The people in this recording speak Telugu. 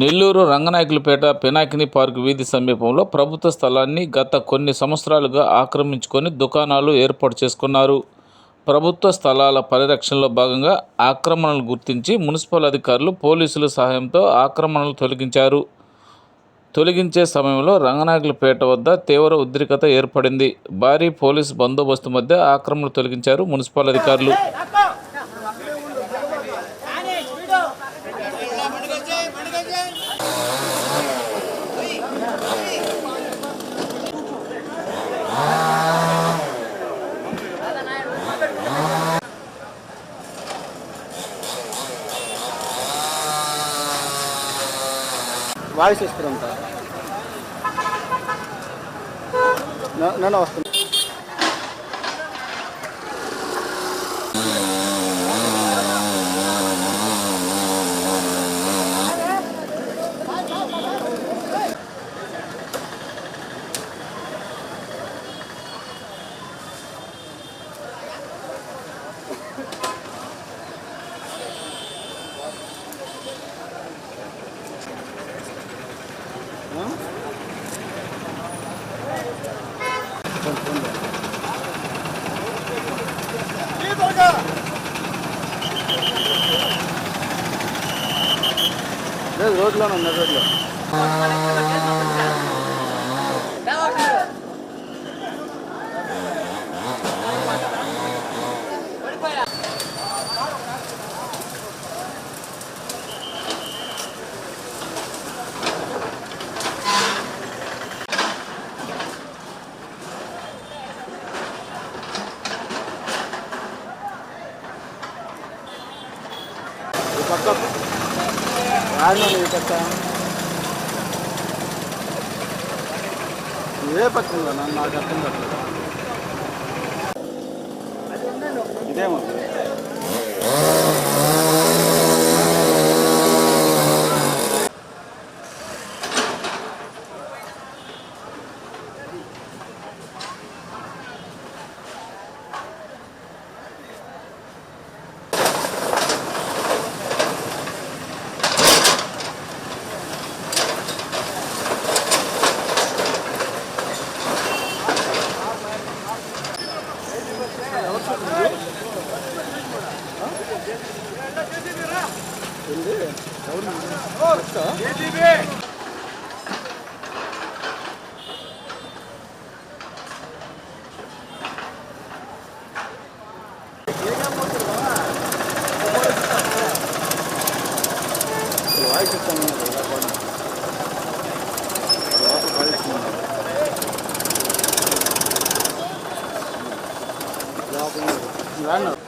నెల్లూరు రంగనాయకులపేట పినాకిని పార్క్ వీధి సమీపంలో ప్రభుత్వ స్థలాన్ని గత కొన్ని సంవత్సరాలుగా ఆక్రమించుకొని దుకాణాలు ఏర్పాటు చేసుకున్నారు. ప్రభుత్వ స్థలాల పరిరక్షణలో భాగంగా ఆక్రమణలు గుర్తించి మున్సిపల్ అధికారులు పోలీసుల సహాయంతో ఆక్రమణలు తొలగించారు. తొలగించే సమయంలో రంగనాయకులపేట వద్ద తీవ్ర ఉద్రిక్తత ఏర్పడింది. భారీ పోలీసు బందోబస్తు మధ్య ఆక్రమణలు తొలగించారు మున్సిపల్ అధికారులు. వాయిస్ ఇస్తారంట నన్ను వస్తుంది లేదు రోడ్లోనే ఉన్నారు రోడ్లో. పక్కకు. పక్క రాను ఈ పక్క ఏ పక్కన నన్ను నాకు అర్థం కావట్లేదు. ఇదేమో. 근데 나오는다 예집에. 와이프 때문에 내가 버는